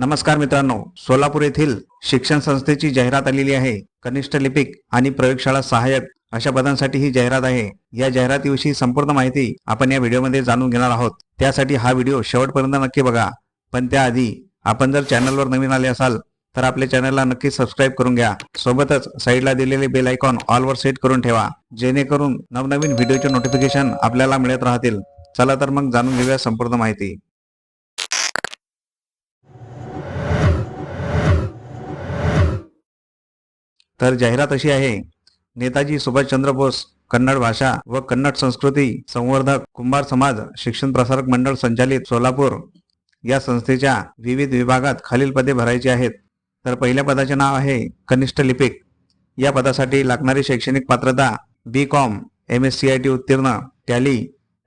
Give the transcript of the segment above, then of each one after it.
नमस्कार मित्रांनो सोलापूर येथील शिक्षण संस्थेची जाहिरात आलेली आहे. कनिष्ठ लिपिक आणि प्रयोगशाळा सहाय्यक अशा पदांसाठी ही जाहिरात आहे. या जाहिरातीविषयी संपूर्ण माहिती आपण या व्हिडिओमध्ये जाणून घेणार आहोत. त्यासाठी हा व्हिडिओ शेवटपर्यंत नक्की बघा. पण त्याआधी आपण जर चॅनलवर नवीन आले असाल तर आपल्या चॅनलला नक्की सबस्क्राईब करून घ्या. सोबतच साईडला दिलेले बेल आयकॉन ऑलवर सेट करून ठेवा जेणेकरून नवनवीन व्हिडिओचे नोटिफिकेशन आपल्याला मिळत राहतील. चला तर मग जाणून घेऊया संपूर्ण माहिती. तर जाहिरात अशी आहे नेताजी सुभाषचंद्र बोस कन्नड भाषा व कन्नड संस्कृती संवर्धक कुंभार समाज शिक्षण प्रसारक मंडळ संचालित सोलापूर या संस्थेच्या विविध विभागात खालील पदे भरायची आहेत. तर पहिल्या पदाचे नाव आहे कनिष्ठ लिपिक. या पदासाठी लागणारी शैक्षणिक पात्रता B com M S C I T उत्तीर्ण टॅली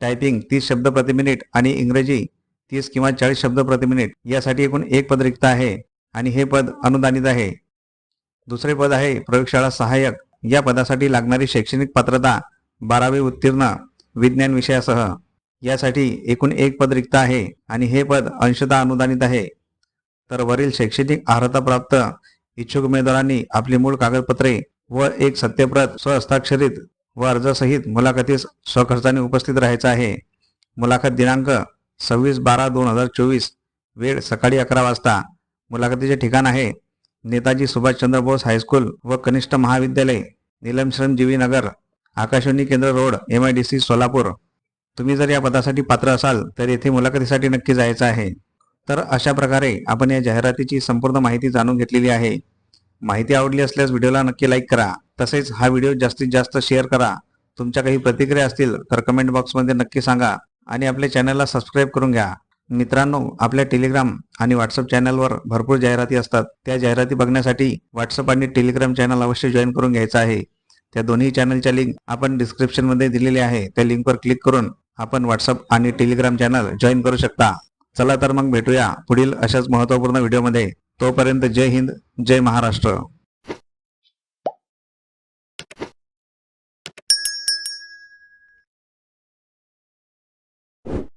टायपिंग तीस शब्द प्रति मिनिट आणि इंग्रजी तीस किंवा चाळीस शब्द प्रति मिनिट यासाठी एकूण एक पद रिक्त आहे आणि हे पद अनुदानित आहे. दुसरे पद आहे प्रयोगशाळा सहाय्यक. या पदासाठी लागणारी शैक्षणिक पात्रता बारावी उत्तीर्ण विज्ञान विषयासह. यासाठी एकूण एक पद रिक्त आहे आणि हे पद अंशतः अनुदानित आहे. तर वरील शैक्षणिक अर्हता प्राप्त इच्छुक उमेदवारांनी आपली मूळ कागदपत्रे व एक सत्यप्रत स्वहस्ताक्षरित व अर्जासहित मुलाखतीस स्वखर्चाने उपस्थित राहायचं आहे. मुलाखत दिनांक सव्वीस बारा दोन हजार चोवीस वेळ सकाळी अकरा वाजता. मुलाखतीचे ठिकाण आहे नेताजी सुभाषचंद्र बोस हायस्कूल व कनिष्ठ महाविद्यालय निलमश्रम जीवी नगर आकाशवाणी केंद्र road M I D C Solapur. तुम्ही जर या पदासाठी पात्र असाल तर येथे मुलाखतीसाठी नक्की जायचं आहे. तर अशा प्रकारे आपण या जाहिरातीची संपूर्ण माहिती जाणून घेतलेली आहे. माहिती आवडली असल्यास व्हिडिओला नक्की लाईक करा. तसेच हा व्हिडिओ जास्तीत जास्त शेअर करा. तुमच्या काही प्रतिक्रिया असतील तर कमेंट बॉक्समध्ये नक्की सांगा आणि आपल्या चॅनलला सबस्क्राईब करून घ्या. मित्रांनो आपल्या टेलिग्राम आणि व्हॉट्सअप चॅनलवर भरपूर जाहिराती असतात. त्या जाहिराती बघण्यासाठी व्हॉट्सअप आणि टेलिग्राम चॅनल अवश्य जॉईन करून घ्यायचं आहे. त्या दोन्ही चॅनलच्या लिंक आपण डिस्क्रिप्शनमध्ये दिलेली आहे. त्या लिंकवर क्लिक करून आपण व्हॉट्सअप आणि टेलिग्राम चॅनल जॉईन करू शकता. चला तर मग भेटूया पुढील अशाच महत्त्वपूर्ण व्हिडिओमध्ये तोपर्यंत जय हिंद जय महाराष्ट्र.